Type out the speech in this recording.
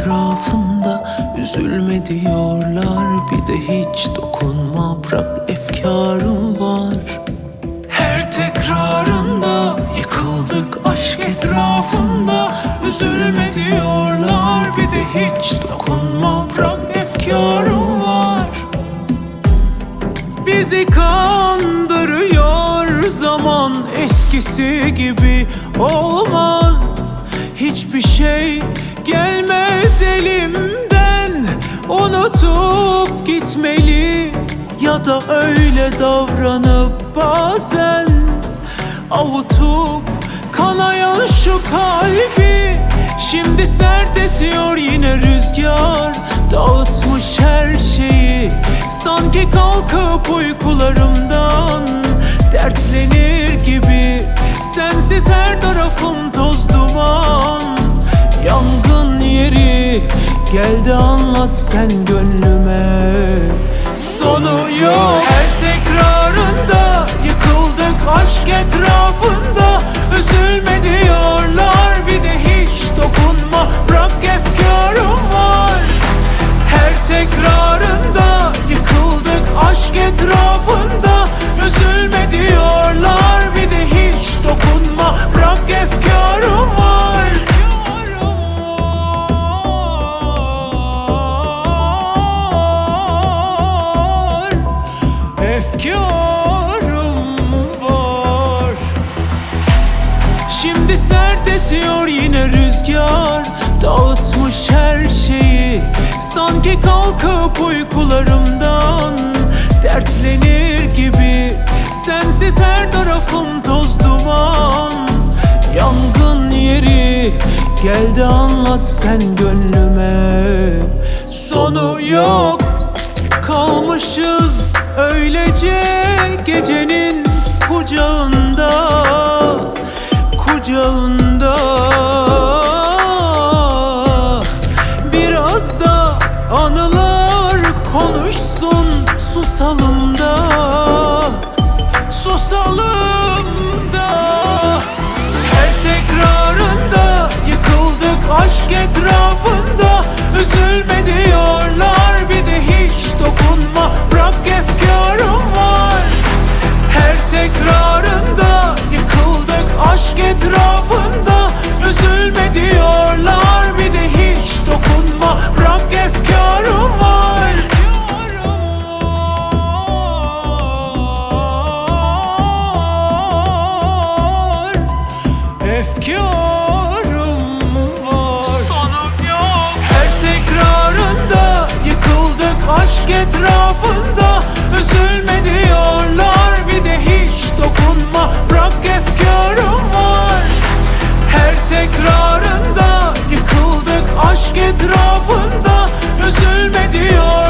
etrafında. Üzülme diyorlar bir de hiç dokunma Bırak efkarım var. Her tekrarında yıkıldık aşk etrafında. Üzülme diyorlar bir de hiç dokunma Bırak efkarım var. Bizi kandırıyor zaman eskisi gibi olmaz Hiçbir şey gelmez elimden. Unutup gitmeli ya da öyle davranıp bazen. Avutup kanayan şu kalbi. Şimdi sert esiyor yine rüzgar. Dağıtmış her şeyi. Sanki kalkıp uykularımdan Dertlenir gibi. Sensiz her tarafım toz duman Yangın yeri. Gel de anlat sen gönlüme. Sonu yok. Her tekrarında Yıkıldık aşk etrafında. Üzülme diyorlar Bir de hiç dokunma. Bırak Efkarım var. Şimdi sert esiyor yine rüzgar. Dağıtmış her şeyi. Sanki kalkıp uykularımdan Dertlenir gibi. Sensiz her tarafım toz duman. Yangın yeri. Gel de anlat sen gönlüme. Sonu yok Kalmışız öylece gecenin kucağında Kucağında. Biraz da anılar konuşsun susalım da Susalım etrafında. Üzülme diyorlar bir de hiç dokunma. Bırak efkarım var. Efkarım var. Sonu yok. Her tekrarında yıkıldık aşk etrafında. Üzülme diyorlar bir de hiç dokunma. Bırak efkarım aşk etrafında Üzülme diyorlar